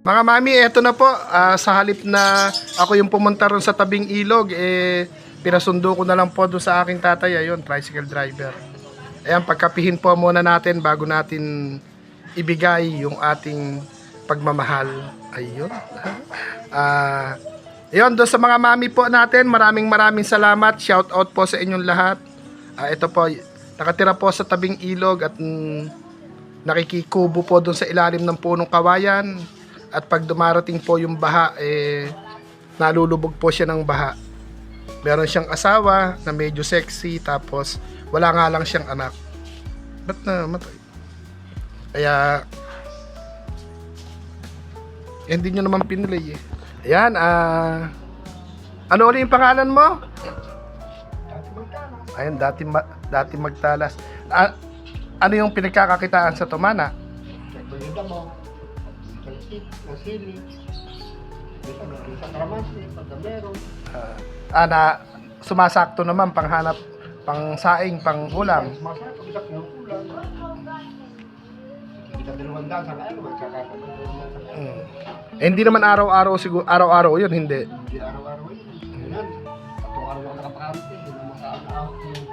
Mga mami, eto na po. Ah, sa halip na ako yung pumunta ron sa tabing ilog, eh, pinasundo ko na lang po doon sa aking tatay. Ayun, tricycle driver. Ayan, pagkapihin po muna natin bago natin ibigay yung ating pagmamahal. Ayun. Ah, ayun, doon sa mga mami po natin, maraming maraming salamat. Shout out po sa inyong lahat. Ah, ito po, nakatira po sa tabing ilog at mm, nakikikubo po doon sa ilalim ng punong kawayan. At pag dumarating po yung baha, eh, nalulubog po siya ng baha. Meron siyang asawa na medyo sexy, tapos wala nga lang siyang anak. Ba't na matay? Kaya, eh, hindi nyo naman pinilay eh. Ayan, ah... ano ulit yung pangalan mo? Ayan, dati, ma- dati magtalas. Ah, ano yung pinagkakakitaan sa Tumana? Pagbalita mo, salsik, masili, bisa na bisa kalamansi, pagka meron. Ah, ah, na sumasakto naman panghanap pang saing, pang ulam. Masaya, pag isa kinukulang. Kita dalawang daan sa kaya, magkakasama dalawang daan sa kaya. Mm. Eh, hindi naman araw-araw siguro araw-araw 'yun, hindi. Hindi araw-araw yun. Yan. Atong araw lang nakapakamit. Hindi mo makaan-ahok yung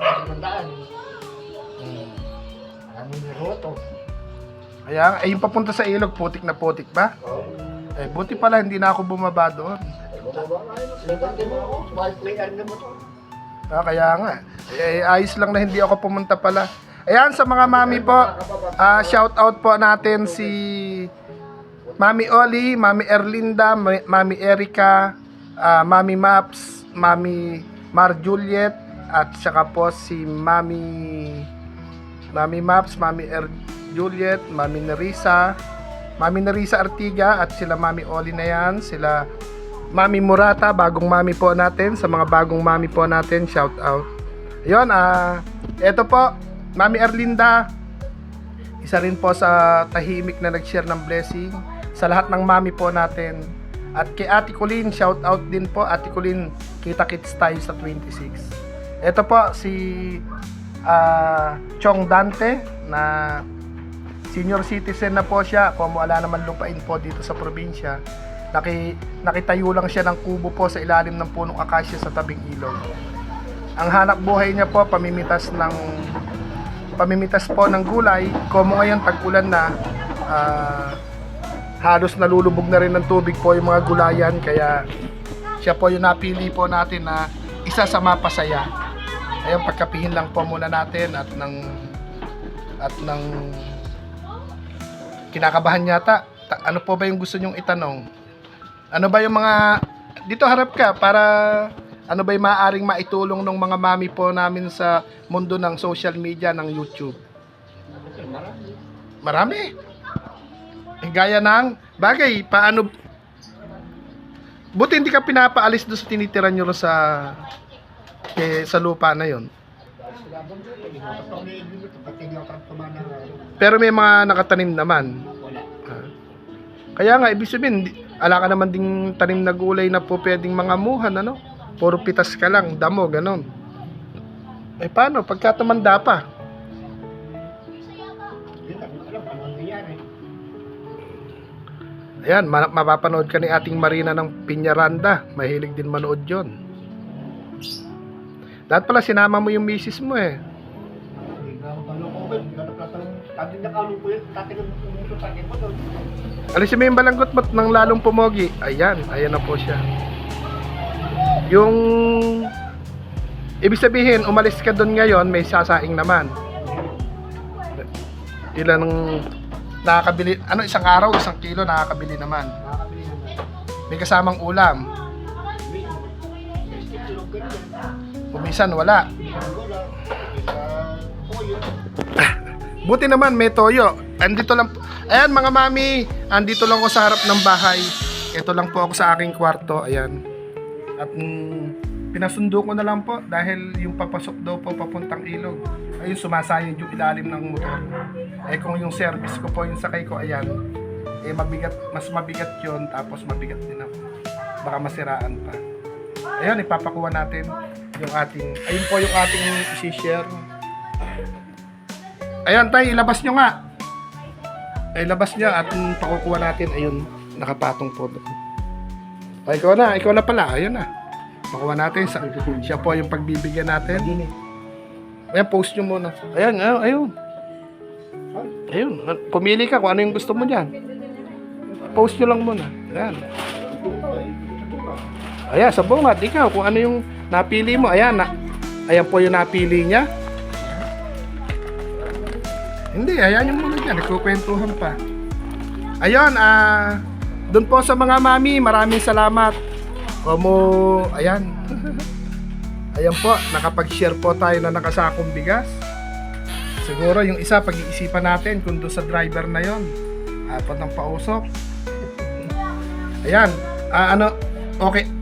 dalawang daan. Ni Roto. Kaya, eh, yung papunta sa ilog, putik na putik ba? Oo. Eh, buti pala, hindi na ako bumaba doon. Ah, kaya nga. Eh, ayos lang na hindi ako pumunta pala. Ayan, sa mga mami po, ah, shout out po natin si Mami Oli, Mami Erlinda, Ma- Mami Erika, ah, Mami Maps, Mami Mar Juliet, at saka po si Mami Mami Maps, Mami Er Juliet, Mami Nerissa, Mami Nerissa Artiga at sila Mami Oli na yan, sila Mami Murata, bagong mami po natin. Sa mga bagong mami po natin, shout out. Ayun, ah, eto po, Mami Erlinda, isa rin po sa tahimik na nag-share ng blessing sa lahat ng mami po natin. At kay Ate Colleen, shout out din po. Ate Colleen, kita-kits tayo sa 26. Ito po si ah, Chong Dante na senior citizen na po siya. Kung wala naman lupain po dito sa probinsya. Naki, nakitayo lang siya ng kubo po sa ilalim ng punong akasya sa tabing ilog. Ang hanap buhay niya po, pamimitas ng pamimitas po ng gulay. Como ngayon, tag-ulan na, ah, halos nalulubog na rin ng tubig po yung mga gulayan. Kaya siya po yung napili po natin na isa sa mapasaya. Ayun, pagkapihin lang po muna natin at ng at ng kinakabahan yata. Ta- ano po ba yung gusto nyong itanong? Ano ba yung mga dito harap ka para ano ba yung maaaring maitulong ng mga mami po namin sa mundo ng social media ng YouTube? Marami. Eh, gaya ng bagay, paano Buti hindi ka pinapaalis doon sa tinitira nyo sa eh, sa lupa na yon. Pero may mga nakatanim naman. Ah. Kaya nga, ibig sabihin, ala ka naman ding tanim na gulay na po pwedeng mga muhan, ano? Puro pitas ka lang, damo, ganon. Eh paano, pagka tumanda pa? Ayan, ma- mapapanood ka ni ating Marina ng Piñaranda. Mahilig din manood yon. Dapat pala sinama mo yung misis mo eh. Alisin mo yung balanggot mo ng lalong pumogi. Ayan, ayan na po siya. Yung... Ibig sabihin, umalis ka doon ngayon, may sasaing naman. Ilan nakakabili, ano isang araw, isang kilo. Nakakabili naman. May kasamang ulam. May Kumisan wala. Buti naman may toyo. Andito lang Ayan mga mami, andito lang ako sa harap ng bahay. Ito lang po ako sa aking kwarto. Ayan. At mm, pinasundo ko na lang po dahil yung papasok daw po papuntang ilog. Ayun sumasayod yung ilalim ng motor. Eh kung yung service ko po yung sakay ko, ayan. Eh mabigat, mas mabigat yon tapos mabigat din ako. Baka masiraan pa. Ayun, ipapakuha natin yung ating, ayun po yung ating isi-share. Ayan tayo, ilabas nyo nga. ay labas niya at pakukuha natin. Ayun, nakapatong po doon. Ay, ikaw na, ikaw na pala. Ayun na. Pakuha natin. Sa, siya po yung pagbibigyan natin. Ayan, post nyo muna. Ayan, ayun, ayun. Ayun, pumili ka kung ano yung gusto mo dyan. Post nyo lang muna. Ayan. Ayan, sa bungat, ikaw, kung ano yung napili mo. Ayan, na, ayan po yung napili niya. Hindi, ayan yung muna dyan. Nagkukwentuhan pa. Ayun, ah, doon po sa mga mami, maraming salamat. Como, ayan. ayan po, nakapag-share po tayo na nakasakong bigas. Siguro yung isa, pag-iisipan natin kung doon sa driver na yon apat ng pausok. Ayan, ah, ano, okay.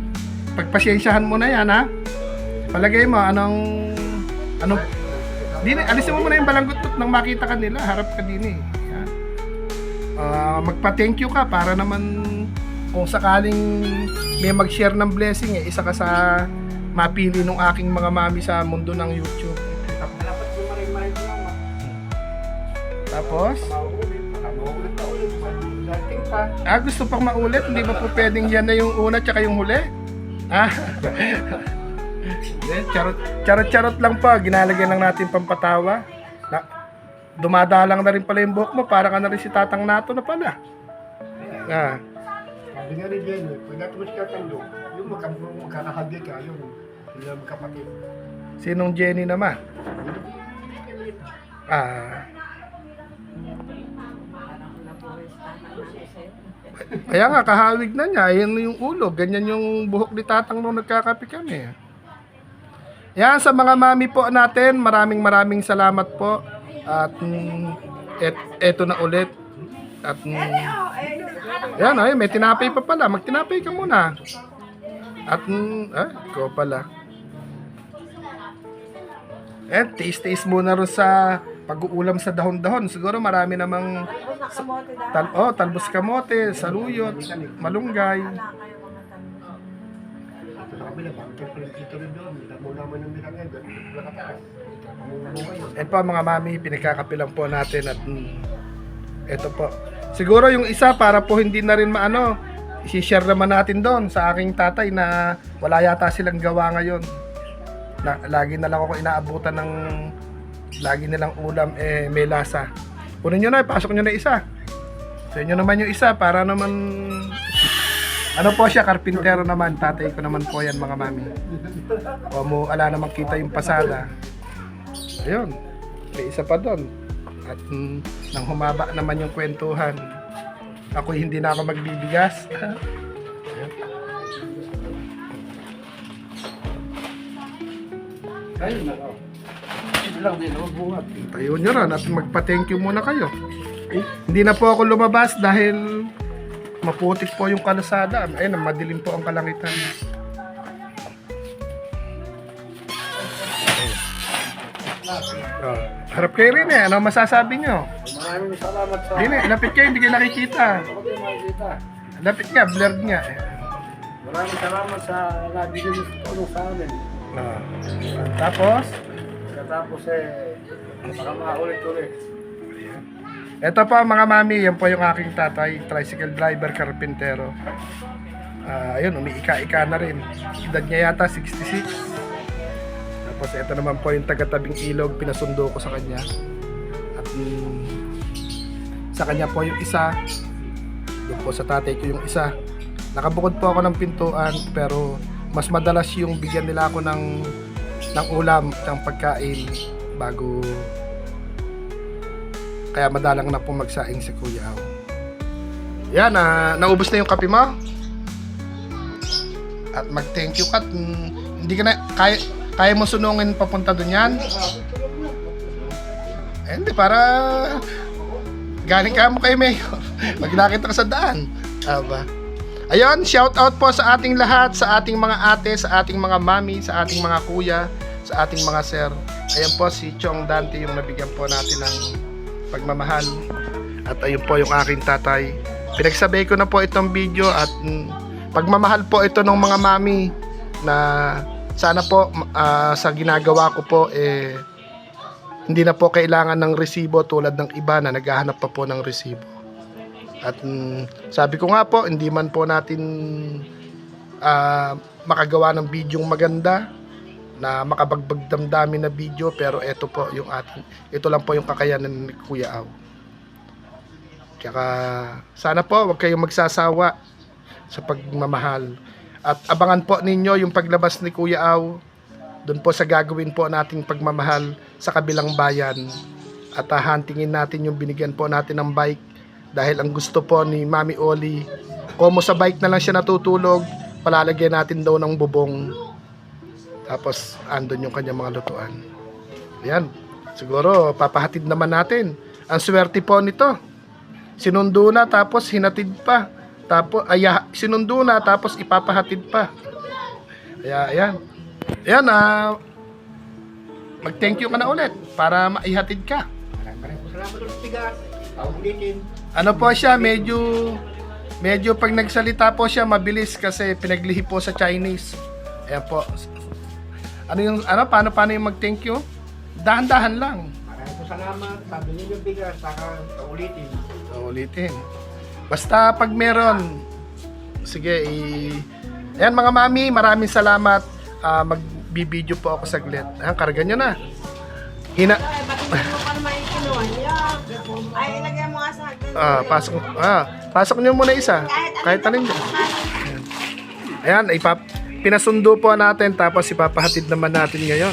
Pagpasyensyahan mo na yan, ha? Palagay mo, anong, anong, di, alisin mo muna yung balanggot nang makita ka nila, harap ka din eh. Ah, magpa-thank you ka para naman kung sakaling may mag-share ng blessing eh, isa ka sa mapili ng aking mga mami sa mundo ng YouTube. Tapos, ah, gusto pang maulit, hindi ba po pwedeng yan na yung una tsaka yung huli? Ah, Hindi, charot, charot, charot lang po, ginalagyan lang natin pampatawa. Na, dumadalang na rin pala yung buhok mo, para ka na rin si Tatang Nato na pala. Ah, Sabi nga ni Jenny, pag natapos ka tando, yung magka- magkakahagi ka, yung sila magkapatid. sinong Jenny naman? Ah, Kaya nga, kahawig na niya. Yan yung ulo. Ganyan yung buhok ni Tatang nung nagkakape kami. Yan, sa mga mami po natin, maraming maraming salamat po. At mm, et, eto na ulit. At mm, yan, ay, may tinapay pa pala. Magtinapay ka muna. At, mm, ah, ikaw pala. Eh, taste-taste muna rin sa pag-uulam sa dahon-dahon. Siguro marami namang Tal oh, talbos kamote, saluyot, malunggay. Yan po mga mami, pinagkakapilang po natin at mm, eto po. Siguro yung isa para po hindi na rin maano, i-share naman natin doon sa aking tatay na wala yata silang gawa ngayon. Na, lagi na lang ako inaabutan ng lagi nilang ulam eh may lasa. Kunin nyo na, pasok nyo na isa. Sa inyo naman yung isa para naman ano po siya, karpintero naman. Tatay ko naman po yan mga mami. O mo, ala naman kita yung pasada. Ayun, may isa pa doon. At mm, nang humaba naman yung kwentuhan, ako hindi na ako magbibigas. Ayun na, oh. Lang din, oh, buhat. Tayo nyo rin at magpa-thank you muna kayo. Hindi na po ako lumabas dahil maputik po yung kalasada. Ayun, madilim po ang kalangitan. Oh, harap kayo rin eh. Ano masasabi nyo? Maraming salamat sa... Hindi lapit kayo, hindi kayo nakikita. Din makikita. Lapit nga, blurred nga. eh. Maraming salamat sa sa tulong sa amin. Ah. Tapos, Katapos eh, baka maulit-ulit. Ito po mga mami, yan po yung aking tatay, tricycle driver, karpintero. Ah, ayun, umiika-ika na rin. Edad niya yata 66. Tapos ito naman po yung taga-tabing ilog, pinasundo ko sa kanya. At mm, sa kanya po yung isa. Doon po sa tatay ko yung isa. Nakabukod po ako ng pintuan, pero mas madalas yung bigyan nila ako ng ng ulam, ng pagkain bago kaya madalang na po magsaing si Kuya Aw. Yan, na naubos na yung kape mo. At mag-thank you ka. at, mm, hindi ka na, kaya, kaya mo sunungin papunta doon yan? Eh, hindi, para galing ka mo kay Mayor. Pag nakita ka sa daan. Aba. Ayun, shout out po sa ating lahat, sa ating mga ate, sa ating mga mami, sa ating mga kuya, sa ating mga sir. Ayan po si Chong Dante yung nabigyan po natin ng pagmamahal. At ayun po yung aking tatay. Pinagsabay ko na po itong video at mm, pagmamahal po ito ng mga mami na sana po ah, sa ginagawa ko po eh hindi na po kailangan ng resibo tulad ng iba na naghahanap pa po ng resibo. At mm, sabi ko nga po, hindi man po natin ah, makagawa ng bidyong maganda na makabagbag damdamin na video pero ito po yung ating ito lang po yung kakayanan ni Kuya Aw. Kaya sana po wag kayong magsasawa sa pagmamahal. At abangan po ninyo yung paglabas ni Kuya Aw doon po sa gagawin po nating pagmamahal sa kabilang bayan. At hahantingin natin yung binigyan po natin ng bike dahil ang gusto po ni Mami Oli, komo sa bike na lang siya natutulog, palalagyan natin daw ng bubong. Tapos andun yung kanyang mga lutuan. Ayan, siguro papahatid naman natin. Ang swerte po nito. Sinundo na tapos hinatid pa. Tapos ay sinundo na tapos ipapahatid pa. Kaya ayan. Ayan ah mag-thank you ka na ulit para maihatid ka. Maraming salamat ulit bigas. Paulitin. Ano po siya, medyo medyo pag nagsalita po siya mabilis kasi pinaglihi po sa Chinese. Ayan po. Ano yung ano paano paano yung mag-thank you? Dahan-dahan lang. Maraming po salamat. Sabi ninyo bigas. Saka paulitin. Ulitin. Basta pag meron sige i Ayan mga mami, maraming salamat. Ah, magbibideo po ako saglit. Ayan, karga nyo na. Hina Ay, yung ilagay mo nga sa. Ah, pasok ah, pasok niyo muna isa. Kahit alin. Ayan, ipap pinasundo po natin tapos ipapahatid naman natin ngayon.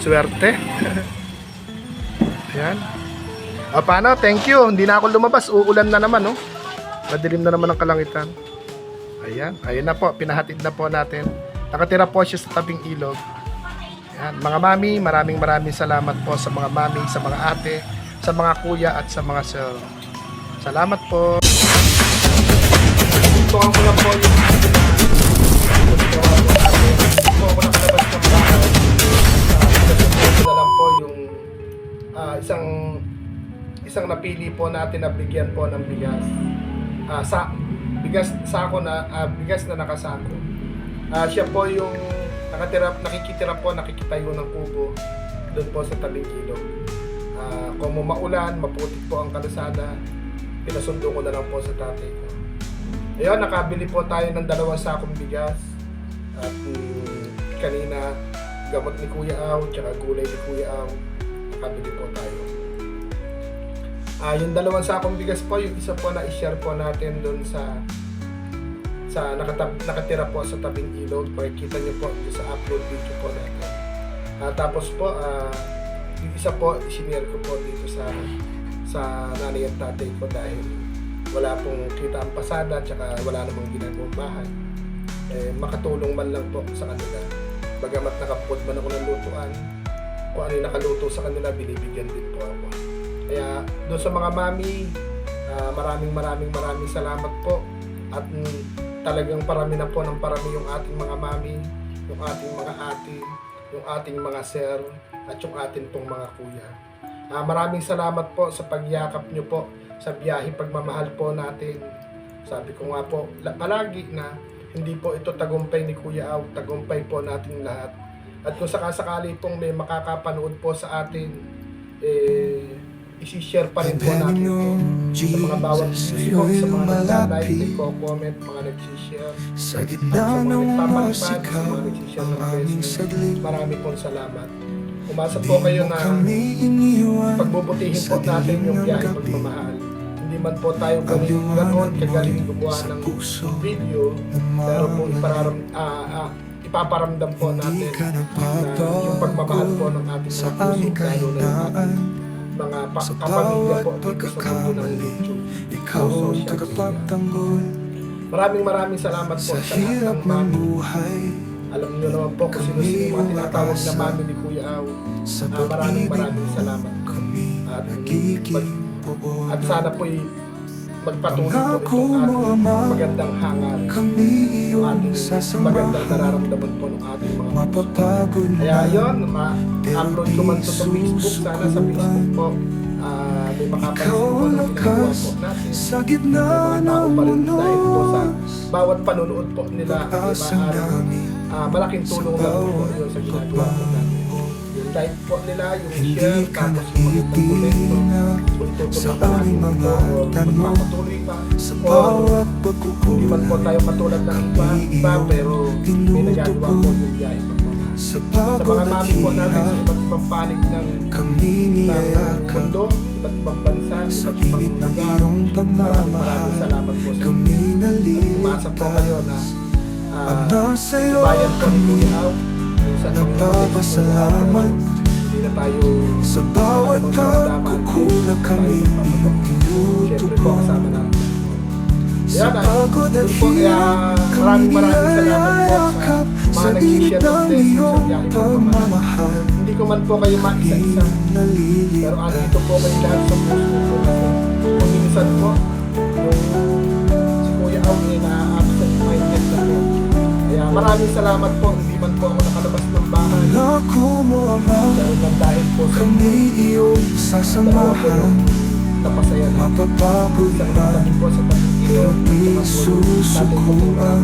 Swerte. Ayan. Ah, paano? Thank you. Hindi na ako lumabas. Uulan na naman, no? Madilim na naman ang kalangitan. Ayan. Ayun na po. Pinahatid na po natin. Nakatira po siya sa tabing ilog. Ayan. Mga mami, maraming maraming salamat po sa mga mami, sa mga ate, sa mga kuya at sa mga sir. Salamat po. Ito ang po isang isang napili po natin na bigyan po ng bigas. Ah, sa bigas sako na ah, bigas na nakasako. Ah, siya po yung nakatira nakikitira po nakikitayo ng kubo doon po sa tabing ilog. Ah, kung maulan, maputik po ang kalsada, pinasundo ko na lang po sa tatay ko. Ayun, nakabili po tayo ng dalawang sakong bigas. At mm, kanina, gamot ni Kuya Aw, tsaka gulay ni Kuya Aw. Nakabili po tayo. Ah, yung dalawang sakong bigas po, yung isa po na i-share po natin doon sa sa nakatab, nakatira po sa tabing ilog. Makikita niyo po sa upload video po natin. Ah, tapos po, ah, yung isa po, isinare ko po dito sa sa nanay at tatay ko dahil wala pong kita ang pasada tsaka wala namang ginagawang bahay. Eh, makatulong man lang po sa kanila. Bagamat nakapod man ako ng lutuan, kung ano yung nakaluto sa kanila, binibigyan din po ako. Kaya doon sa mga mami, ah, maraming maraming maraming salamat po. At mm, talagang parami na po ng parami yung ating mga mami, yung ating mga ate, yung ating mga sir, at yung ating pong mga kuya. Ah, maraming salamat po sa pagyakap nyo po sa biyahe pagmamahal po natin. Sabi ko nga po, la- palagi na hindi po ito tagumpay ni Kuya Aw, tagumpay po natin lahat. At kung sakasakali pong may makakapanood po sa atin, eh, isi-share pa rin po natin ito sa mga bawat video, sa mga naglalike, nagko-comment, mga nag-share. Sa gitna ng nag-share ng Ang aming saglit Marami pong salamat. Umasa po kayo na pagbubutihin po natin yung ng biyahe pagmamahal. Hindi man po tayo galing ganoon, kagaling gumawa ng video, pero po ipararam, ah, ah, ipaparamdam po natin na yung pagmamahal po ng ating Sa mga puso, lalo na yung ating mga pa- kapamilya po dito sa mundo ng YouTube. Ikaw o ang social media. tagapagtanggol Maraming maraming salamat po Sa lahat ng mami. Alam niyo naman po kung sino sino yung mga tinatawag na mami ni Kuya Aw. Ah, maraming maraming salamat. At, buo at sana po'y magpatuloy po itong ating magandang iyong ating magandang nararamdaman po ng ating mga puso. Kaya na yun, ma-upload ko man to sa Facebook. Sana sa Facebook po, ah, may makapansin po na ginagawa po natin. Sa gitna mga tao pa rin dahil po sa bawat panunood po nila ay maaaring ah, malaking tulong lang po yun sa ginagawa po natin. Like po nila, yung Hindi share, tapos yung mga ito, tanong. magpapatuloy pa. Sa bawat Hindi man po pagkukulang tayo katulad ng iba, iba pero may nagagawa po yung biyahe. Sa Sa mga at mami po natin sa iba't ibang panig ng, Kami ng mundo, iba't ibang bansa, Sa iba't ibang lugar. iyong Maraming salamat po sa Kami Umasa po kayo na nalilitas ah, bayan po ni Kuya Nagpapasalamat. Na Sa bawat ano, pagkukulang kami natin. Sa pagod at hirap Kami niyayakap sa nag-share ng iyong pagmamahal. Hindi ko man po kayo maisa-isa. Pero nalilitas andito po kayo lahat sa puso ko. Kung minsan po, yung si Kuya Au ay na-absent minded na po. Kaya maraming salamat po. Po ako nakalabas ng bahay. Nako mo ama Dahil lang dahil po sa Kami iyong sasamahan napasaya na. Isang Mapapabulan kami po sa pagkikilo. Di susukuan.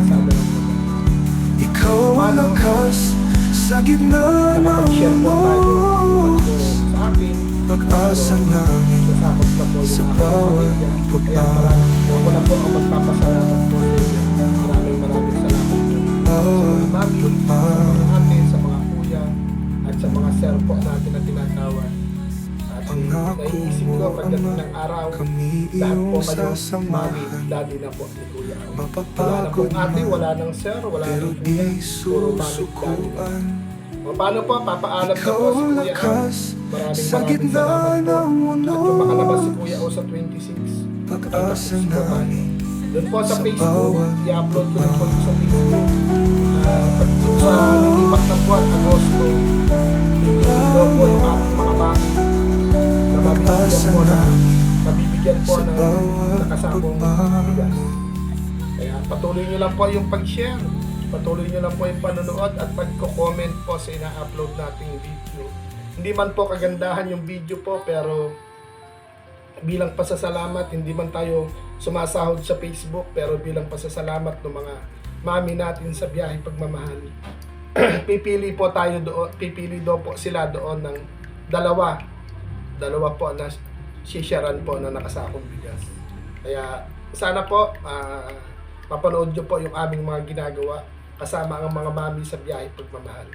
Ikaw ang lakas Sa gitna ng mundo Pag-asa namin na Sa bawat maraming ako na po ang magpapasalamat po sa inyo. Bawat Mami, sa mga ate, sa mga kuya, at sa mga sir po natin na tinatawag. At Pangako naiisip ko pagdating ng araw, Kami lahat po kayo, mami, daddy na po ni kuya. Wala na pong ate, wala nang sir, wala nang kuya. Puro mami, daddy. O, paano po, papaalam na po si ang kuya. lakas Maraming maraming salamat po. At kung makalabas si Kuya O sa 26, Pag-asa namin doon po sa Facebook, i-upload ko na po sa Facebook. Pag sa nilipat na buwan, Agosto, doon po yung aking mga mami na mabibigyan po na mabibigyan po ng bigas. Kaya patuloy nyo lang po yung pag-share. Patuloy nyo lang po yung panonood at pagko-comment po sa ina-upload nating video. Hindi man po kagandahan yung video po pero bilang pasasalamat, hindi man tayo sumasahod sa Facebook, pero bilang pasasalamat ng mga mami natin sa biyahe pagmamahal, pipili po tayo doon, pipili daw po sila doon ng dalawa, dalawa po na sisyaran po na nakasakong bigas. Kaya sana po, ah, mapanood nyo po yung aming mga ginagawa kasama ang mga mami sa biyahe pagmamahal.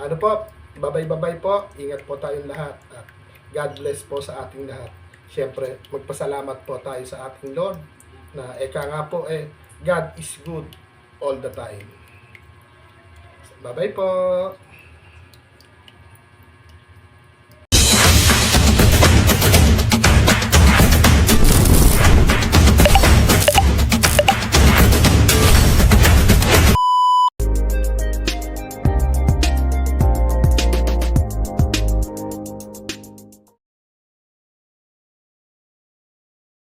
Ano po, babay-babay po, ingat po tayong lahat at God bless po sa ating lahat. Siyempre, magpasalamat po tayo sa ating Lord na eka nga po eh, God is good all the time. Bye-bye po!